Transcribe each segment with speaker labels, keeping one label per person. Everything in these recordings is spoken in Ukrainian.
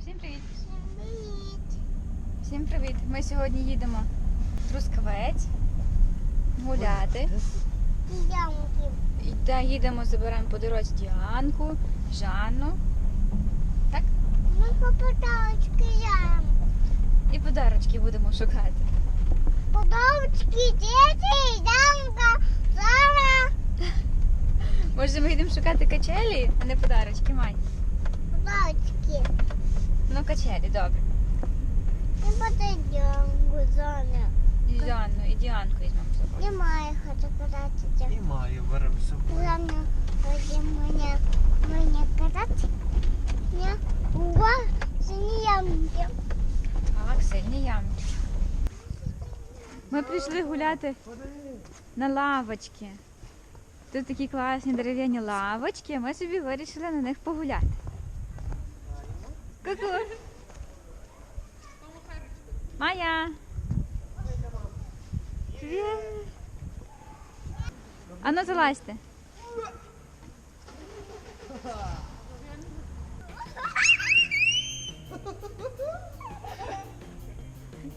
Speaker 1: всім привіт! Всім привіт! Ми сьогодні їдемо в Трускавець гуляти. І да, їдемо, заберемо по дорозі Діанку, Жанну
Speaker 2: Ми попадочки ям.
Speaker 1: і подарочки будемо шукати.
Speaker 2: Подовчки, діти, ямка, Зара.
Speaker 1: Може, ми їдемо шукати качелі, а не подарочки, Мань?
Speaker 2: Подовчки.
Speaker 1: Ну, качелі, добре.
Speaker 2: Ми подойдемо, Зоня.
Speaker 1: І і Діанку візьмемо з собою.
Speaker 2: Немає хочу кататися.
Speaker 3: Немає, беремо з собою.
Speaker 2: Зоня, ході мене, мене катати. Не, ува, сині ямки.
Speaker 1: Так, сильні ямки. Ми прийшли гуляти на лавочки. Тут такі класні дерев'яні лавочки, а ми собі вирішили на них погуляти. Ку-ку! Майя! А ну залазьте.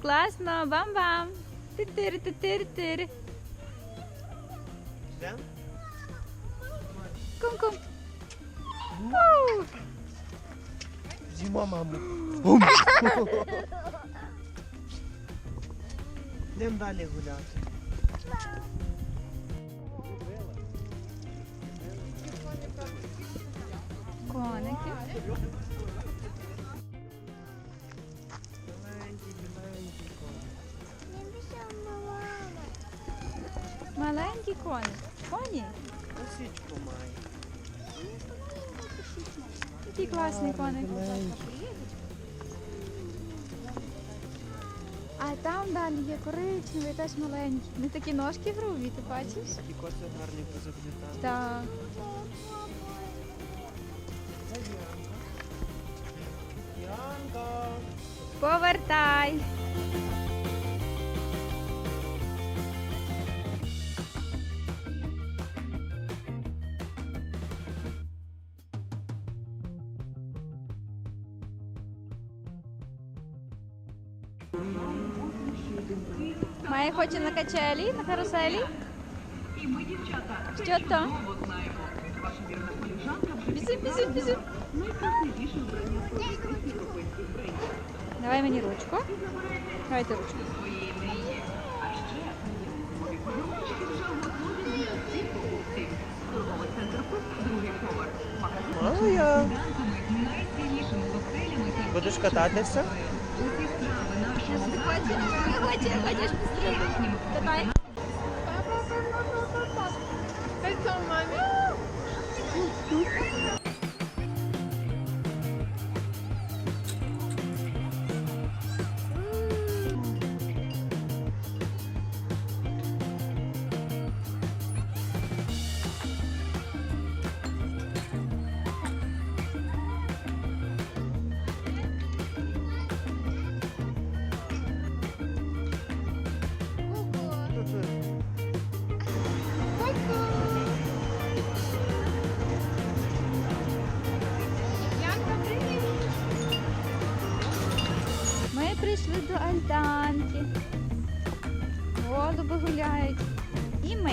Speaker 1: Класно, бам-бам! Ти-тири, ти-тири, тири. Кум-кум. Уу.
Speaker 3: Зіма, маму. Йдемо далі гуляти.
Speaker 1: Коники. Маленький коник. Коні?
Speaker 3: Косичку має.
Speaker 1: Який класний коник. А там далі є коричневий, теж маленький. Не такі ножки грубі, ти бачиш?
Speaker 3: Такі коси гарні позаплітали.
Speaker 1: Так.
Speaker 3: Янка.
Speaker 1: Хоче на качелі, на каруселі. Що то? Біжи, біжи, біжи. Давай мені ручку. Давайте ручку.
Speaker 3: Будеш кататися?
Speaker 1: Хочеш, хочеш Давай. Папа, папа, папа, папа. Это Ми до альтанки. Голуби гуляють. І ми.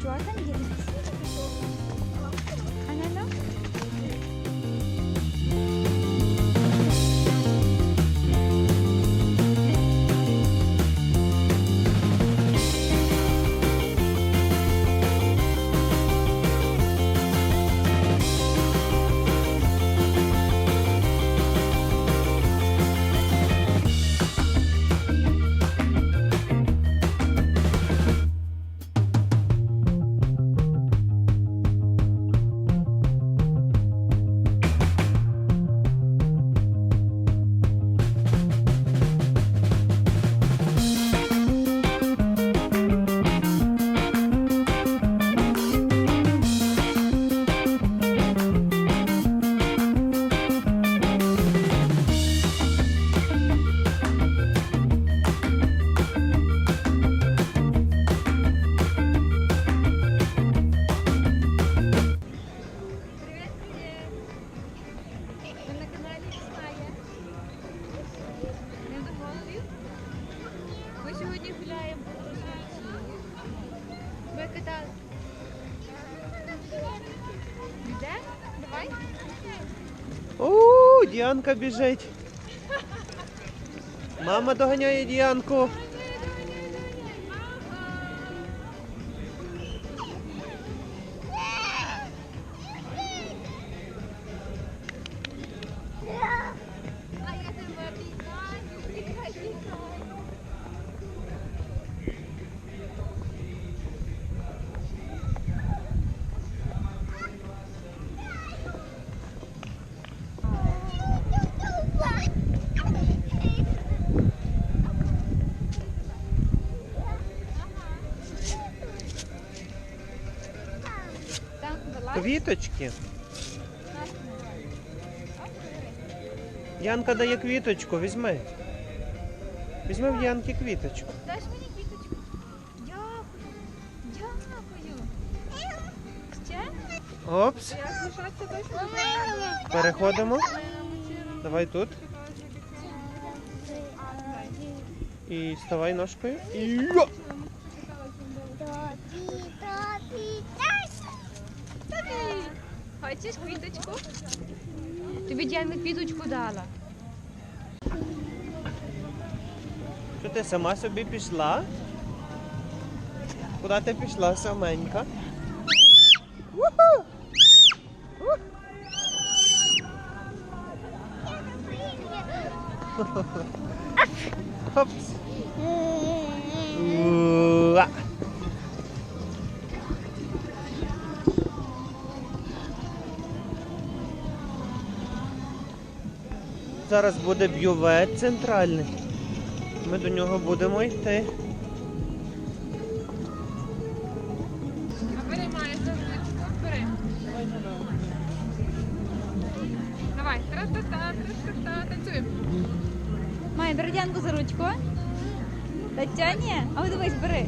Speaker 1: Що там є?
Speaker 3: Діанка біжить. Мама доганяє Діанку. Квіточки. Янка дає квіточку, візьми. Візьми в Янки квіточку.
Speaker 1: Даш мені квіточку? Дякую. Дякую. Ще?
Speaker 3: Опс. Переходимо. Давай тут. І ставай ножкою. Йо!
Speaker 1: Тобі Діана квіточку дала.
Speaker 3: Що ти сама собі пішла? Куди ти пішла саменька? Уху! Зараз буде бювет центральний. Ми до нього будемо йти.
Speaker 1: Давай. Тра-та-та, тра-та-та. Танцюємо. Май, бери за ручку. Тетяні? А ви дивись, бери.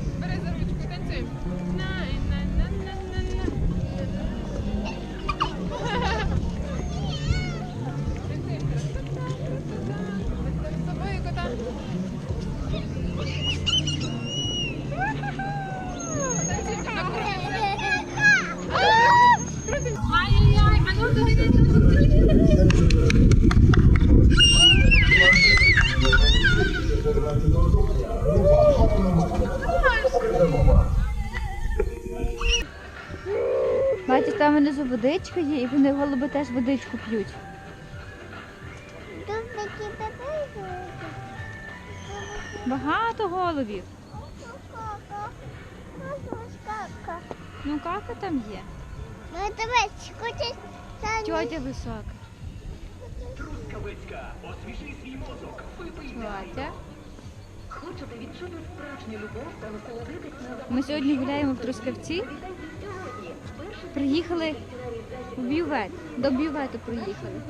Speaker 1: Водичка є, і вони голуби теж водичку п'ють. Багато голубів. Ну, кака там є.
Speaker 2: Ну, давай, хочеш?
Speaker 1: Тьотя висока.
Speaker 4: Справжню любов та насолодитись на
Speaker 1: Ми сьогодні гуляємо в Трускавці. Приїхали в бювет. До бювету приїхали.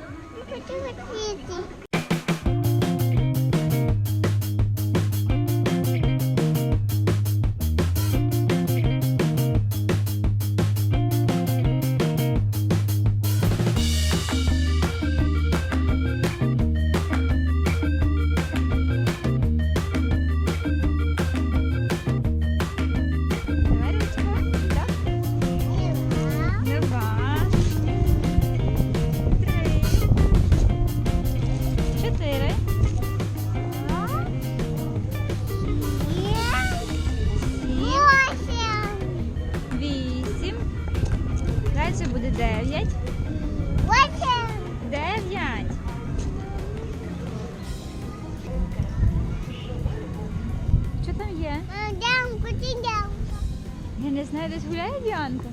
Speaker 1: Я десь гуляє Діанка.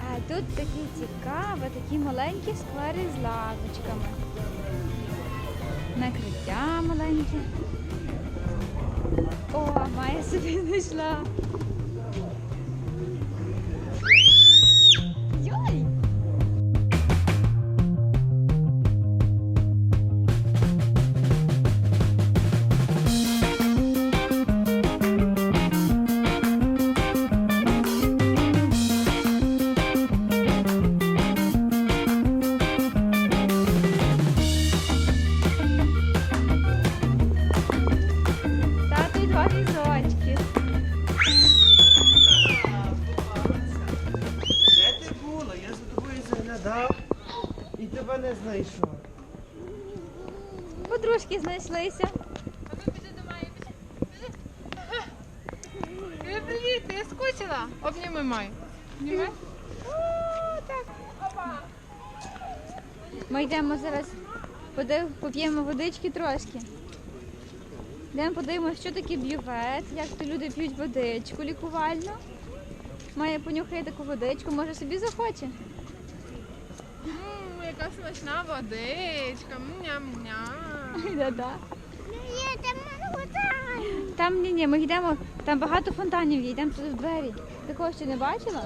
Speaker 1: А тут такі цікаво, такі маленькі сквери з лавочками. Накриття маленьке. О, Майя собі знайшла.
Speaker 5: Скучила? Обніми май. Обніми.
Speaker 1: Ми йдемо зараз, подив, поп'ємо водички трошки. Йдемо подивимося, що таке бювет, як то люди п'ють водичку лікувальну. Має понюхає таку водичку, може собі захоче.
Speaker 5: Ммм, яка смачна водичка. Ням-ням.
Speaker 1: Да-да.
Speaker 2: Там.
Speaker 1: Там ні, ні, ми йдемо, там багато фонтанів є, йдемо туди в двері. Такого ще не бачила?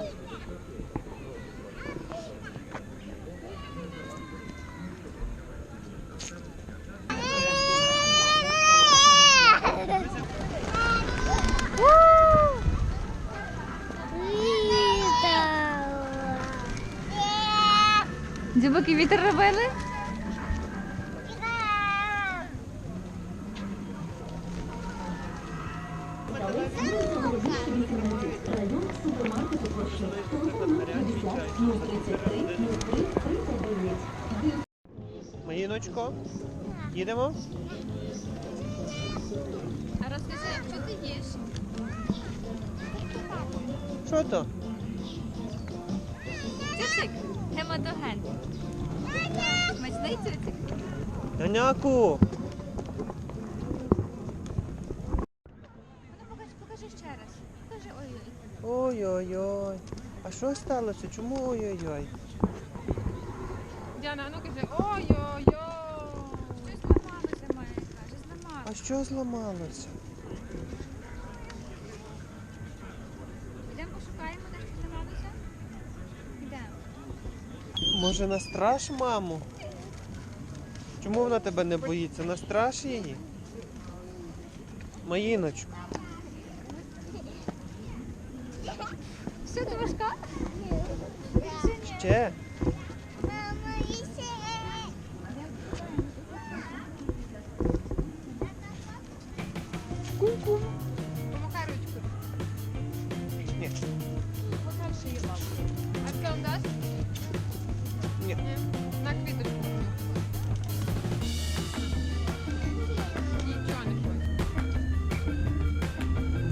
Speaker 1: Дзюбики вітер робили?
Speaker 3: Маїночко, їдемо?
Speaker 1: А розкажи, що ти їш?
Speaker 3: Що то?
Speaker 1: Цюцик, гематоген. Смачний цюцик. Покажи, покажи ще раз. Покажи ой-ой.
Speaker 3: Ой-ой-ой. А що сталося? Чому ой-ой-ой?
Speaker 5: Діана, а ну кажи, ой-ой-ой.
Speaker 1: Щось зламалося, моя каже, зламалося.
Speaker 3: А що зламалося?
Speaker 1: Йдемо пошукаємо, де щось зламалося? Йдемо.
Speaker 3: Може настраш маму? Чому вона тебе не боїться? Настраш її? Маїночку.
Speaker 1: Все, ти важка?
Speaker 3: Ще?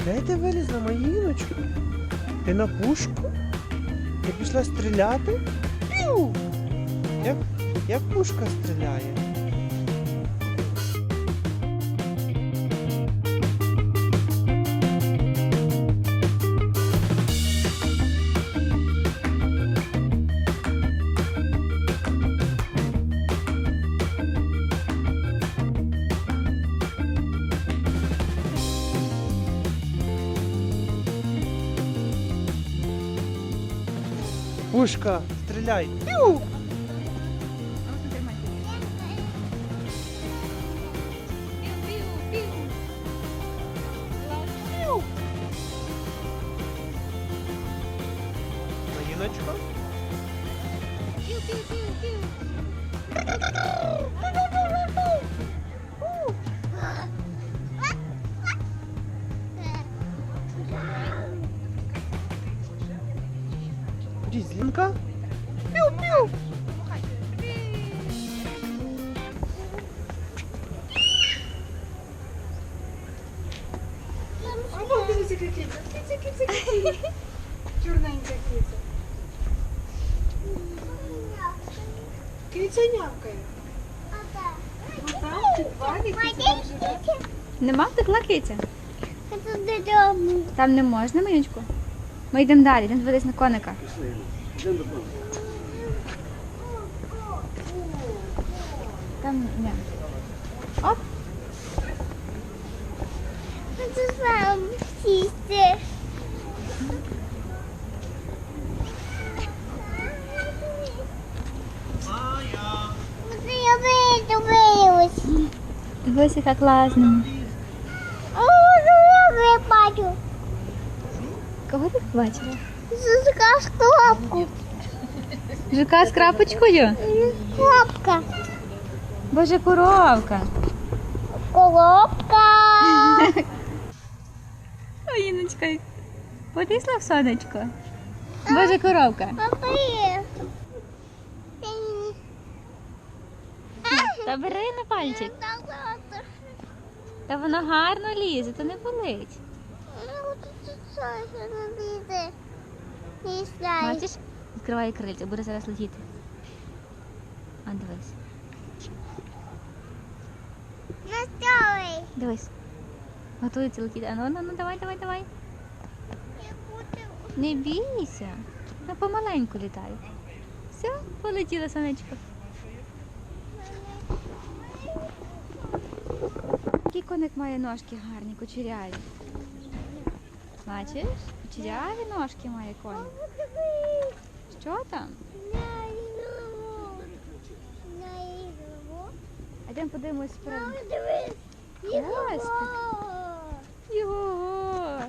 Speaker 3: Де ти вилізла, Маїночку? Ти на пушку? Ти пішла стріляти? Як, як пушка стріляє? Пушка, стріляй! Піу!
Speaker 1: А ось
Speaker 6: Отам, в підвалі, киця там.
Speaker 1: Нема не можна, Маючку? Ми йдемо далі, йдемо дивитись на коника. Там не. Оп,
Speaker 2: Це сам сісти. Це я видивилась.
Speaker 1: Яка класна.
Speaker 2: Я бачу.
Speaker 1: Кого ти побачила?
Speaker 2: Це скапку.
Speaker 1: Жука з крапочкою?
Speaker 2: Кнопка.
Speaker 1: Боже, коровка.
Speaker 2: Коробка.
Speaker 1: Ой, Іночка, потисла в сонечко. Боже, коровка. Та бери на пальчик. Та воно гарно лізе, то не болить.
Speaker 2: Знаю.
Speaker 1: Бачиш? Відкриває крильця, буде зараз летіти. А дивись.
Speaker 2: Настрой.
Speaker 1: Дивись. Готується летіти. А ну, ну, ну, давай, давай, давай. Не бійся. Ну помаленьку літай. Все, полетіла сонечко. Коник має ножки гарні, кучеряві. Бачиш? Кучеряві ножки має коник. Що там? А йдемо подивимось справді. Хвостик. Його.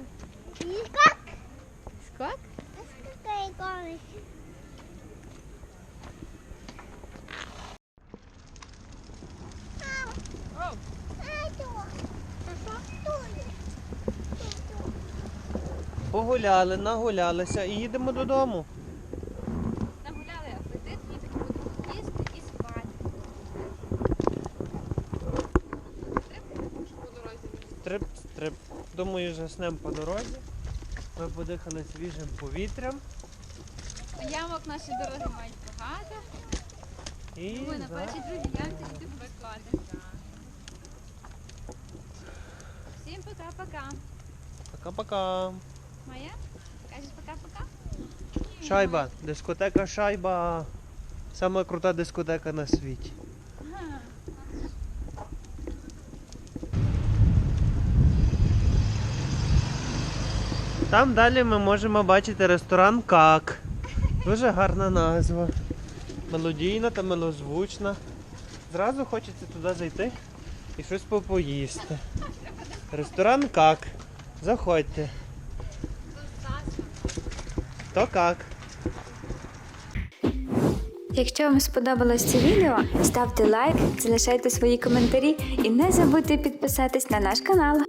Speaker 2: Как?
Speaker 1: Скок?
Speaker 2: Какая комната?
Speaker 3: Погуляли, нагулялися і їдемо додому.
Speaker 1: Нагуляли апетит, тоді будемо їсти і спати.
Speaker 3: Трип, трип. Думаю, заснемо по дорозі. Ми подихали свіжим повітрям.
Speaker 1: Ямок наші дороги мають багато.
Speaker 3: І
Speaker 1: Ми на
Speaker 3: за-
Speaker 1: першій другій ямці тільки викладемо. Всім пока-пока.
Speaker 3: Пока-пока.
Speaker 1: Майя, кажеш пока-пока?
Speaker 3: Шайба, дискотека Шайба. Сама крута дискотека на світі. Там далі ми можемо бачити ресторан Как. Дуже гарна назва. Мелодійна та милозвучна. Зразу хочеться туди зайти і щось попоїсти. Ресторан Как. Заходьте. То как?
Speaker 1: Якщо вам сподобалось це відео, ставте лайк, залишайте свої коментарі і не забудьте підписатись на наш канал.